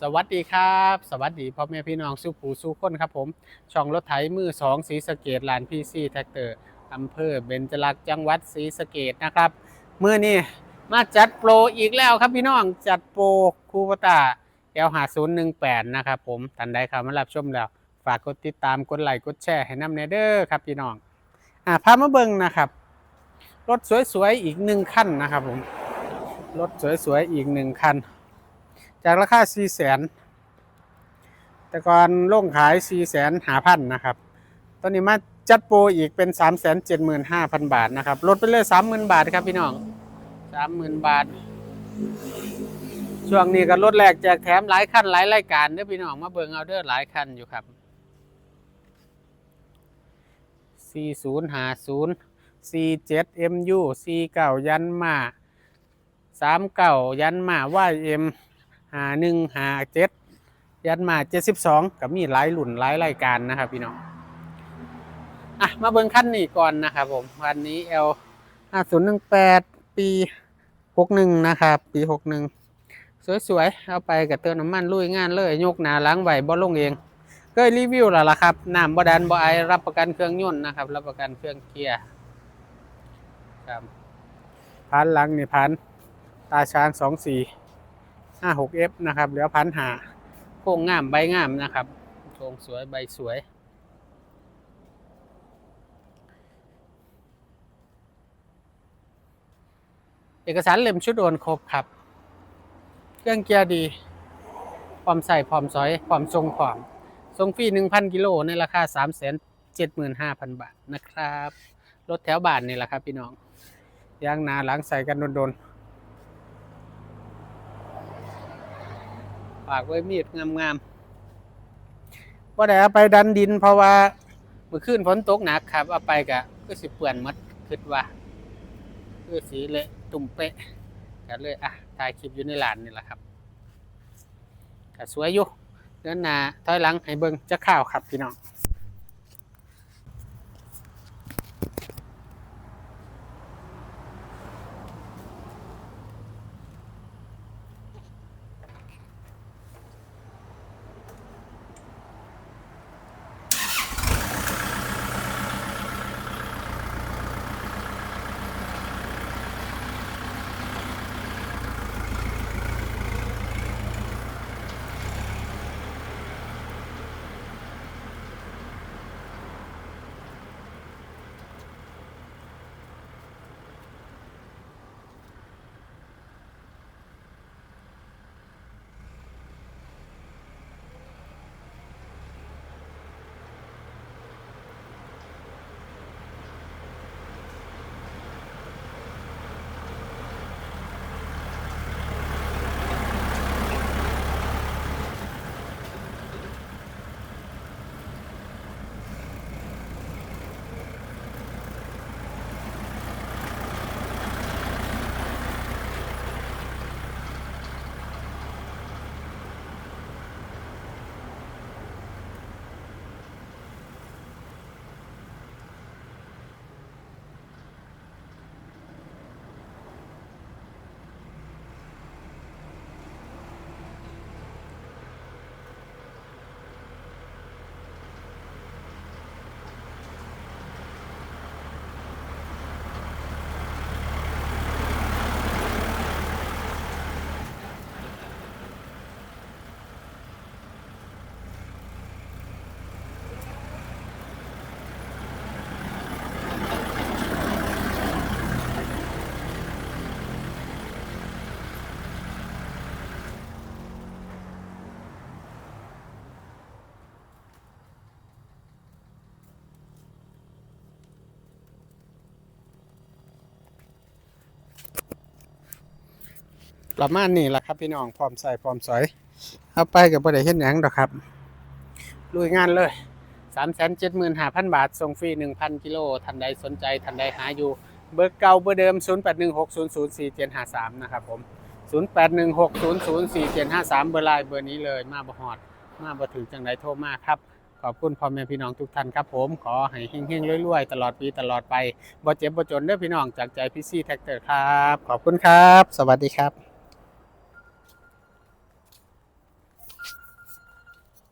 สวัสดีครับ สวัสดีพ่อแม่พี่น้องสู้ผู้สู้คนครับผม ช่องรถไถมือสองสีสะเกตลานพีซีแท็กเตอร์อำเภอเบญจลักษณ์จังหวัดศรีสะเกดนะครับเมื่อนี้มาจัดโปรอีกแล้วครับพี่น้องจัดโปรคูปตาเอลหาศูนย์หนึ่งแปดนะครับผมทันใดเข้ามารับชมแล้ว ฝากกดติดตามกดไลค์กดแชร์ให้น้ำเนเดอร์ครับพี่น้องอ่าพามาเบิ่งนะครับ รถสวยๆอีกหนึ่งคันนะครับผมรถสวยๆอีกหนึ่งคัน จากราคา4 0 0แสนแต่ก่อนลงขาย4 0 0แสนหาพันนะครับ ตอนนี้มาจัดโปรอีกเป็น3 7 5 0 0 0 บาทนะครับ ลดไปเลย 30,000 บาทครับพี่น้อง 30,000 บาท ช่วงนี้ก็ลดแรกแจกแถมหลายคันหลายรายการเด้อพี่น้องมาเบิ่งเอาเด้อหลายคันอยู่ครับ 4050 47 MU 49ยันมา 39 ยันมา YM หาหนึ่งหาเจ็ดยันมาเจ็ดสิบสองกับมีหลายหลุ่นหลายรายการนะครับพี่น้องอะมาเบิ่งขั้นนี้ก่อนนะครับผมคันนี้ L ห้าศูนย์หนึ่งแปดปีหกหนึ่งนะครับปีหกหนึ่งสวยๆ เอาไปกับเติมน้ำมันลุยงานเลยยกหนาล้างไหวบ่ลงเองเคยรีวิวแล้วล่ะครับน้ำบ่ดันบ่ไอรับประกันเครื่องยนต์นะครับ รับประกันเครื่องเกียร์ครับพันหลังนี่พันตาช้างสองสี่ ห้าหกเอฟนะครับเหลือพันหาโค้งงามใบงามนะครับโค้งสวยใบสวย เอกสารเล่มชุดโอนครบครับ เครื่องเกียร์ดีพร้อมใส่พร้อมซอยพร้อมทรงพร้อมทรงฟรีหนึ่งพันกิโลในราคาสามแสนเจ็ดหมื่นห้าพันบาทนะครับ รถแถวบ้านนี่แหละครับพี่น้องยางนาหลังใส่กันโดนๆ ฝากไว้มีดงามๆว่าได้เอาไปดันดิน เพราะว่าเมื่อคืนฝนตกหนักครับ เอาไปกะก็สิเปื่อนหมัดคิดว่าคือสีเละตุ่มเป๊ะก็เลยอะถ่ายคลิปอยู่ในหลานนี่แหละครับก็สวยอยู่เดินหน้าถอยหลังให้เบิ่งจะข้าวครับพี่น้อง ประมาณนี้แหละครับพี่น้องพร้อมใส่พร้อมสอยเอาไปกับประเดี๋ยวเห็นหยังดอกครับลุยงานเลยสามแสนเจ็ดหมื่นห้าพันบาทส่งฟรีหนึ่งพันกิโลทันใดสนใจทันใดหาอยู่ เบอร์เก่าเบอร์เดิมศูนย์แปดหนึ่งหกศูนย์ศูนย์สี่เจ็ดห้าสามนะครับผมศูนย์แปดหนึ่งหกศูนย์ศูนย์สี่เจ็ดห้าสามเบอร์ไลน์เบอร์นี้เลยมาบฮอด มาบ่ถึงจังไดโทรมาครับขอบคุณพ่อแม่พี่น้องทุกท่านครับผมขอให้เฮงๆรวยๆตลอดปีตลอดไปบ่เจ็บบ่จนเด้อพี่น้องจากใจพี่ซี่แท็กเตอร์ครับ ขอบคุณครับ สวัสดีครับ